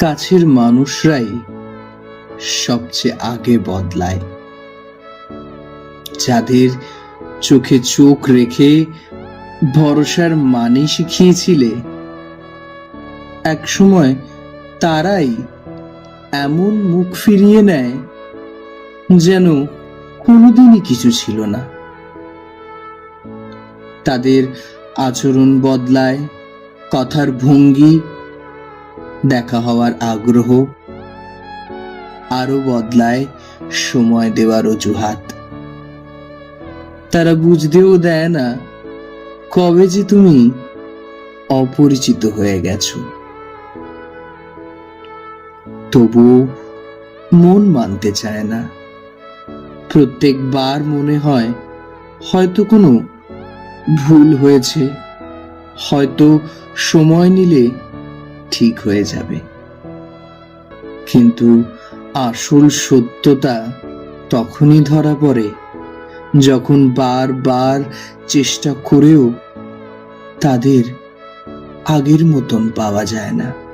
কাছের মানুষরাই সবচেয়ে আগে বদলায়। যাদের চোখে চোখ রেখে ভরসার মানে শিখিয়েছিলে এক সময় তারাই এমন মুখ ফিরিয়ে নেয় যেন কোনোদিনই কিছু ছিল না। তাদের আচরণ বদলায়, কথার ভঙ্গি দেখা হওয়ার আগ্রহ আরও বদলায় সময় দেওয়ার অজুহাত। তারা বুঝতেও দেয় না কবে যে তুমি অপরিচিত হয়ে গেছো। তবু মন মানতে চায় না। প্রত্যেকবার মনে হয় হয়তো কোনো ভুল হয়েছে, হয়তো সময় নিলে ঠিক হয়ে যাবে। কিন্তু আসল সত্যতা তখনই ধরা পড়ে যখন বারবার চেষ্টা করেও তাদের আগের মতন পাওয়া যায় না।